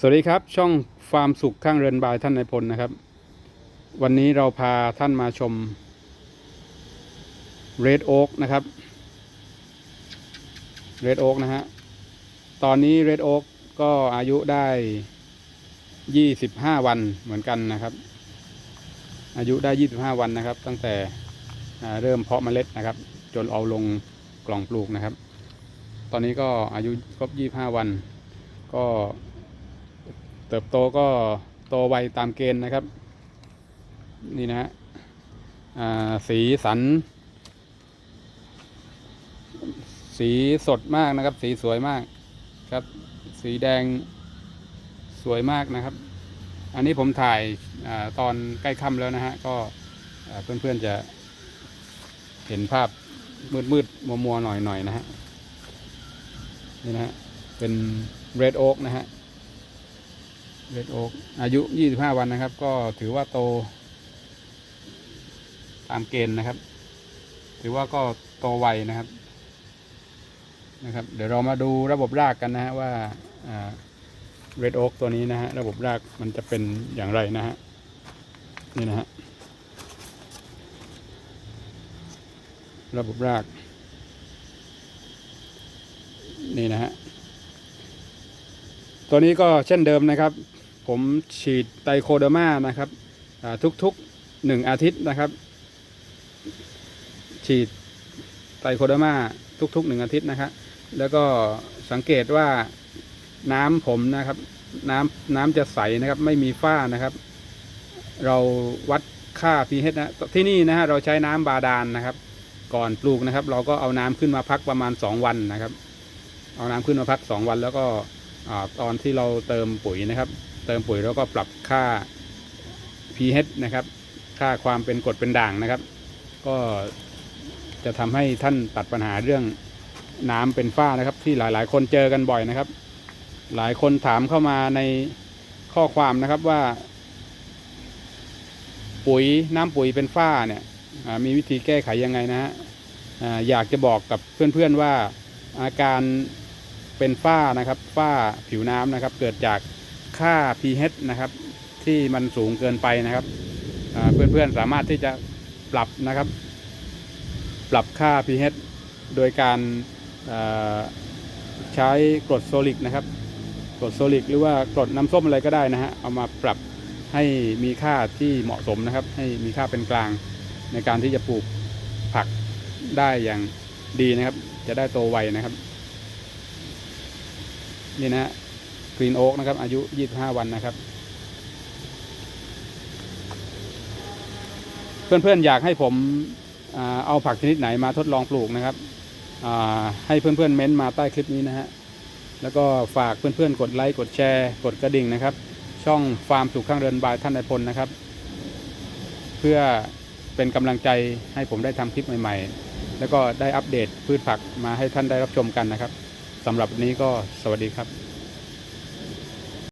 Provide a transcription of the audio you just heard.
สวัสดีครับ ช่องฟาร์มสุขข้างเรือนบายท่านนายพลนะครับ วันนี้เราพาท่านมาชม Red Oak นะครับ Red Oak นะฮะตอนนี้ Red Oak ก็อายุได้25วันเหมือนกันนะครับ อายุได้25วันนะครับ ตั้งแต่เริ่มเพาะเมล็ดนะครับ จนเอาลงกล่องปลูกนะครับ ตอนนี้ก็อายุครบ25วัน ก็ เติบโตก็โตไวตามเกณฑ์นะครับ นี่นะฮะสีสัน สีสดมากนะครับ สีสวยมากครับ สีแดงสวยมากนะครับ อันนี้ผมถ่ายอตอนใกล้ค่ำแล้วนะฮะ ก็เพื่อนๆจะเห็นภาพมืดๆมัวๆหน่อยๆนะฮะนี่นะฮะเป็น Red Oak นะฮะ Red Oak อายุ 25 วันนะครับ ก็ถือว่าโต ตามเกณฑ์นะครับ ถือว่าก็โตไวนะครับ นะครับ เดี๋ยวเรามาดูระบบรากกันนะฮะว่าอ่า Red Oak ตัวนี้นะฮะระบบรากมันจะเป็นอย่างไรนะฮะนี่นะฮะระบบราก นี่นะฮะตัวนี้ก็เช่นเดิมนะครับ ผมฉีดไตโคเดอร์มานะครับทุกๆหนึ่งอาทิตย์นะครับ ฉีดไตโคเดอร์มาทุกๆหนึ่งอาทิตย์นะครับแล้วก็สังเกตว่าน้ำผมนะครับ น้ำน้ำจะใสนะครับ ไม่มีฝ้านะครับ เราวัดค่า pH นะที่นี่นะฮะเราใช้น้ำบาดาลนนะครับ ก่อนปลูกนะครับ เราก็เอาน้ำขึ้นมาพักประมาณ 2 วันนะครับ เอาน้ำขึ้นมาพัก 2 วัน แล้วก็อตอนที่เราเติมปุ๋ยนะครับ เติมปุ๋ยแล้วก็ปรับค่า pH นะครับ ค่าความเป็นกรดเป็นด่างนะครับ ก็จะทำให้ท่านตัดปัญหาเรื่องน้ำเป็นฝ้านะครับ ที่หลาย ๆ คนเจอกันบ่อยนะครับ หลายคนถามเข้ามาในข้อความนะครับว่า ปุ๋ยน้ำปุ๋ยเป็นฝ้าเนี่ยมีวิธีแก้ไขยังไงนะฮะอยากจะบอกกับเพื่อน ๆ ว่าอาการเป็นฝ้านะครับฝ้าผิวน้ำนะครับ เกิดจาก ค่า pH นะครับ ที่มันสูงเกินไปนะครับเพื่อนๆสามารถที่จะปรับนะครับ ปรับค่า pH โดยการใช้กรดโซลิกนะครับกรดโซลิกหรือว่ากรดน้ำส้มอะไรก็ได้นะฮะเอามาปรับให้มีค่าที่เหมาะสมนะครับ ให้มีค่าเป็นกลางในการที่จะปลูกผักได้อย่างดีนะครับ จะได้โตไวนะครับ นี่นะฮะ กรีนโอ๊กนะครับ อายุ 25 วันนะครับ เพื่อนๆ อยากให้ผมเอาผักชนิดไหนมาทดลองปลูกนะครับ ให้เพื่อนๆเม้นต์มาใต้คลิปนี้นะฮะ แล้วก็ฝากเพื่อนๆ กดไลค์ กดแชร์ กดกระดิ่งนะครับ ช่องฟาร์มสุขข้างเรือนบายท่านนายพลนะครับ เพื่อเป็นกำลังใจให้ผมได้ทำคลิปใหม่ๆ แล้วก็ได้อัปเดตพืชผักมาให้ท่านได้รับชมกันนะครับสำหรับวันนี้ก็สวัสดีครับ